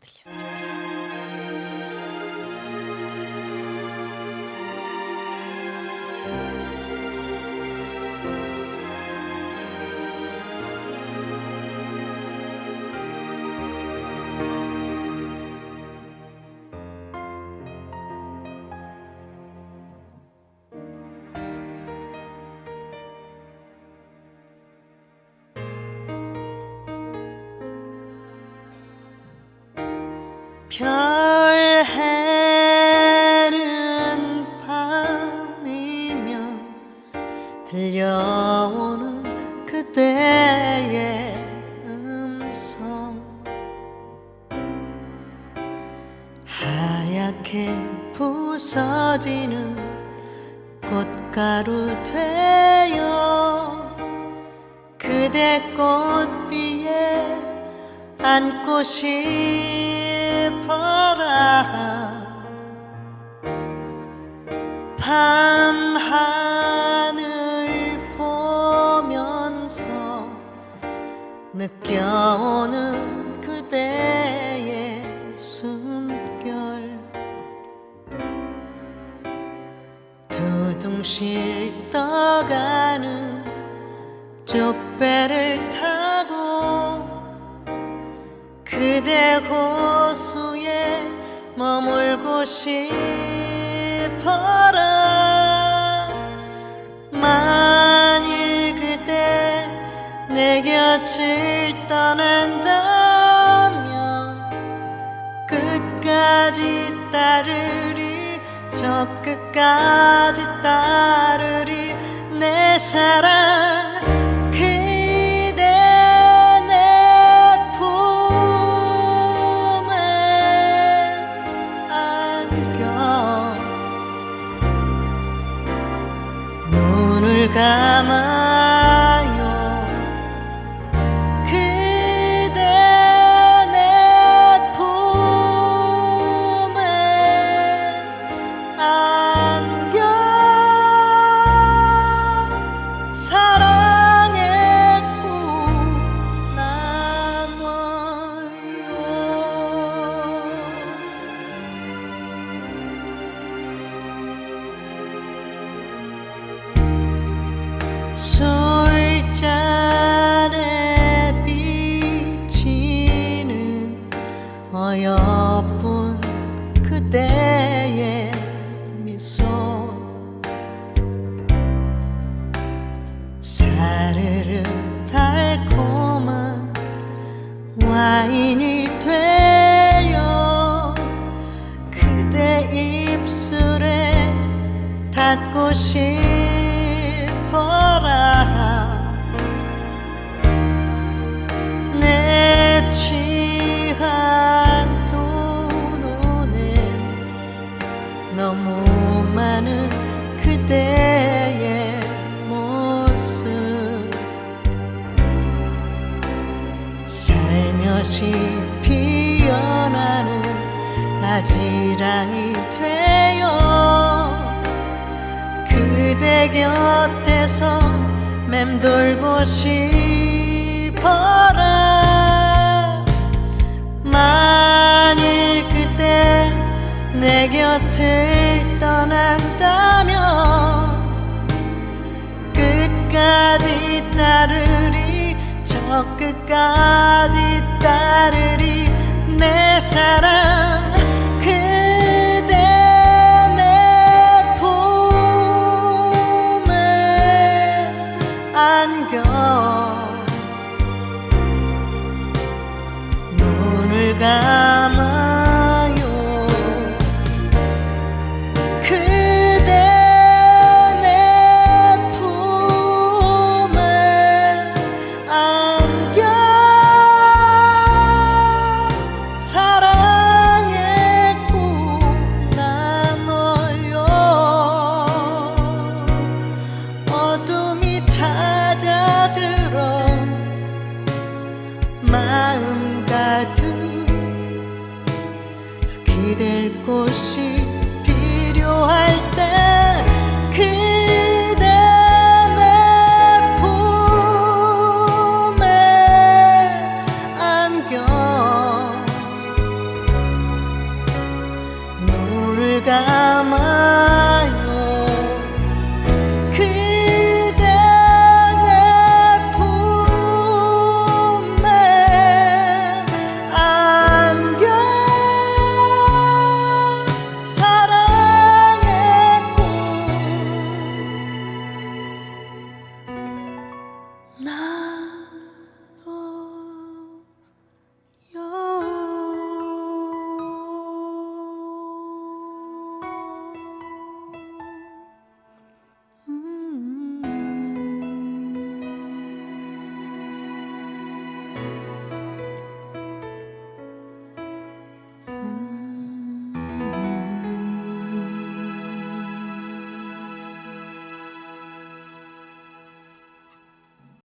Блин. 하얗게 부서지는 꽃가루 되어 그대 꽃 위에 앉고 싶어라. 밤 하늘 보면서 느껴오는 둥실 떠가는 쪽배를 타고 그대 호수에 머물고 싶어라. 만일 그대 내 곁을 떠난다면 끝까지 따르리 저 끝까지 따르리 내 사랑 그대 내 품에 안겨. 눈을 감아 술잔에 비치는 어여쁜 그대의 미소. 사르르 달콤한 와인이 되어 그대 입술에 닿고 싶 살며시 피어나는 아지랑이 되어 그대 곁에서 맴돌고 싶어라. 만일 그대 내 곁을 떠난다면 끝까지 따르리 저 끝까지 따르리 내 사랑 그대 내 품에 안겨. 눈을 감 기댈 곳이